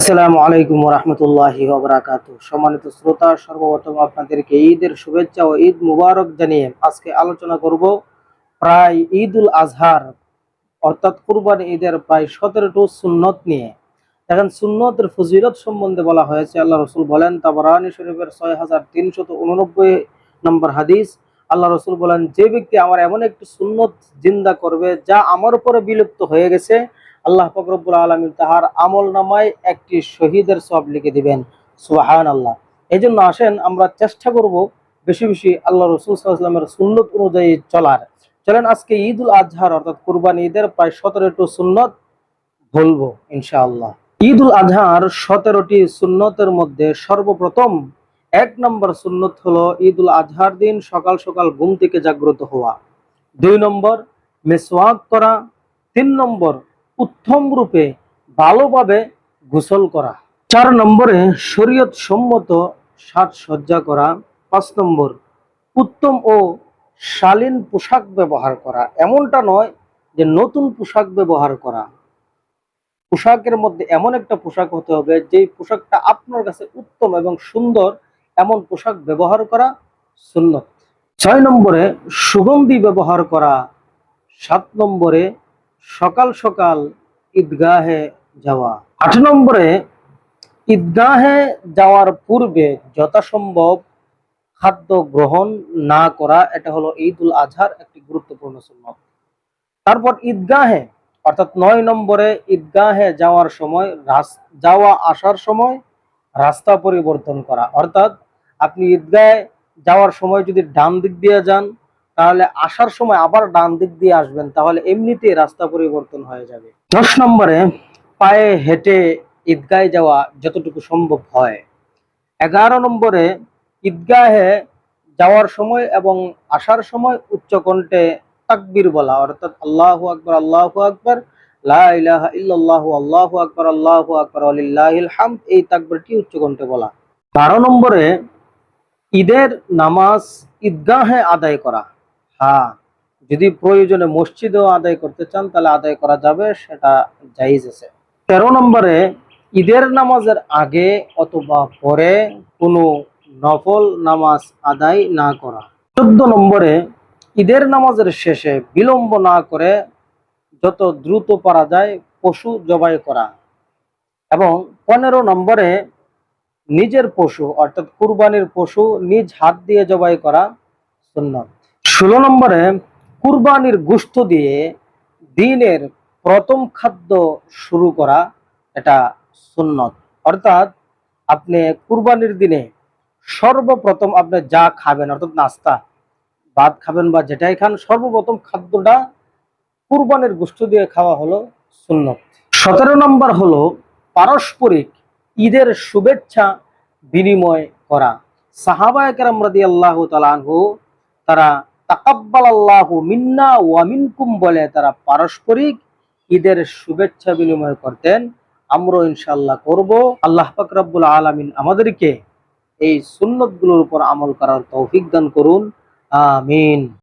আসসালামু আলাইকুম রহমতুল্লাহি ওবরাকাত। সম্মানিত শ্রোতা, সর্বপ্রথম আপনাদেরকে ঈদের শুভেচ্ছা ও ঈদ মুবারক জানিয়ে আজকে আলোচনা করব প্রায় ঈদ উল আজহার, অর্থাৎ কুরবানি ঈদের প্রায় সতেরোটো সুন্নত নিয়ে। দেখেন, সুন্নতের ফজিলত সম্বন্ধে বলা হয়েছে, আল্লাহ রসুল বলেন, তাবরানি শরীফের ছয় হাজার তিনশত উননব্বই নম্বর হাদিস। আল্লাহ রসুল বলেন, যে ব্যক্তি আমার এমন একটি সুন্নত জিন্দা করবে, যা আমার উপরে বিলুপ্ত হয়ে গেছে আল্লাহ ফকরবুল আলমী তাহার আমল নামায় একটি শহীদের সব লিখে দিবেন। সুবাহান আল্লাহ এই জন্য আসেন, আমরা চেষ্টা করব বেশি বেশি আল্লাহ রসুল সাল্লামের সুন্নত অনুযায়ী চলার। চলেন, আজকে ঈদ উল আজহার, অর্থাৎ কুরবানি ঈদের প্রায় সতেরোটি সুন্নত বলব, ইনশাআল্লাহ। ঈদ উল আজহার সতেরোটি সুন্নতের মধ্যে সর্বপ্রথম এক নম্বর সুন্নত হলো ঈদ উল আজহার দিন সকাল সকাল ঘুম থেকে জাগ্রত হওয়া। দুই নম্বর, মেসওয়াক করা। তিন নম্বর উত্তম রূপে ভালোভাবে গোসল করা। চার নম্বরে শরীয়ত সম্মত সাজসজ্জা করা। পাঁচ নম্বর, উত্তম ও শালীন পোশাক ব্যবহার করা। এমনটা নয় যে নতুন পোশাক ব্যবহার করা। পোশাকের মধ্যে এমন একটা পোশাক হতে হবে, যেই পোশাকটা আপনার কাছে উত্তম এবং সুন্দর এমন পোশাক ব্যবহার করা সুন্নত। ছয় নম্বরে সুগন্ধি ব্যবহার করা। সাত নম্বরে সকাল সকাল ঈদগাহে যাওয়া। আট নম্বরে, ঈদগাহে যাওয়ার পূর্বে যথাসম্ভব খাদ্য গ্রহণ না করা, এটা হলো ঈদ উল আজহার একটি গুরুত্বপূর্ণ সুন্নত। তারপর ঈদগাহে, অর্থাৎ নয় নম্বরে ঈদগাহে যাওয়ার সময় যাওয়া আসার সময় রাস্তা পরিবর্তন করা। অর্থাৎ আপনি ঈদগাহে যাওয়ার সময় যদি ডান দিক দিয়ে যান তাহলে আসার সময় আবার ডান দিক দিয়ে আসবেন, তাহলে এমনিতেই রাস্তা পরিবর্তন হয়ে যাবে। দশ নম্বরে, পায়ে হেঁটে ঈদগাহে যাওয়া যতটুকু সম্ভব হয়। এগারো নম্বরে, ঈদগাহে যাওয়ার সময় এবং আসার সময় উচ্চকণ্ঠে তাকবির বলা, অর্থাৎ আল্লাহু আকবর আল্লাহু আকবর আল্লাহু আকবার আল্লাহু আকবার হামদ, এই তাকবীরটি উচ্চকণ্ঠে বলা। বারো নম্বরে, ঈদের নামাজ ঈদগাহে আদায় করা। হ্যাঁ যদি প্রয়োজনে মসজিদেও আদায় করতে চান, তাহলে আদায় করা যাবে, সেটা জাইজ আছে। তেরো নম্বরে, ঈদের নামাজের আগে অথবা পরে কোনো নফল নামাজ আদায় না করা। চোদ্দ নম্বরে, ঈদের নামাজের শেষে বিলম্ব না করে যত দ্রুত পারা যায়, পশু জবাই করা। এবং পনেরো নম্বরে, নিজের পশু, অর্থাৎ কুরবানির পশু, নিজ হাত দিয়ে জবাই করা সুন্নত। ষোলো নম্বরে কুরবানির গোস্ত দিয়ে দিনের প্রথম খাদ্য শুরু করা এটা সুন্নত। অর্থাৎ আপনি কুরবানির দিনে সর্বপ্রথম আপনি যা খাবেন, অর্থাৎ নাস্তা, ভাত খাবেন বা যেটাই খান, সর্বপ্রথম খাদ্যটা কুরবানির গোস্ত দিয়ে খাওয়া হলো সুন্নত। সতেরো নম্বর হলো পারস্পরিক ঈদের শুভেচ্ছা বিনিময় করা। সাহাবায় কেরাম রাদি আল্লাহ তালানহু তারা তাকাব্বাল মিন্না মিন্না ওয়ামিনকুম বলে তারা পারস্পরিক ঈদের শুভেচ্ছা বিনিময় করতেন। আমরা ইনশাল্লাহ করব। আল্লাহ পাক রব্বুল আলামিন আমাদেরকে এই সুন্নতগুলোর উপর আমল করার তৌফিক দান করুন। আমিন।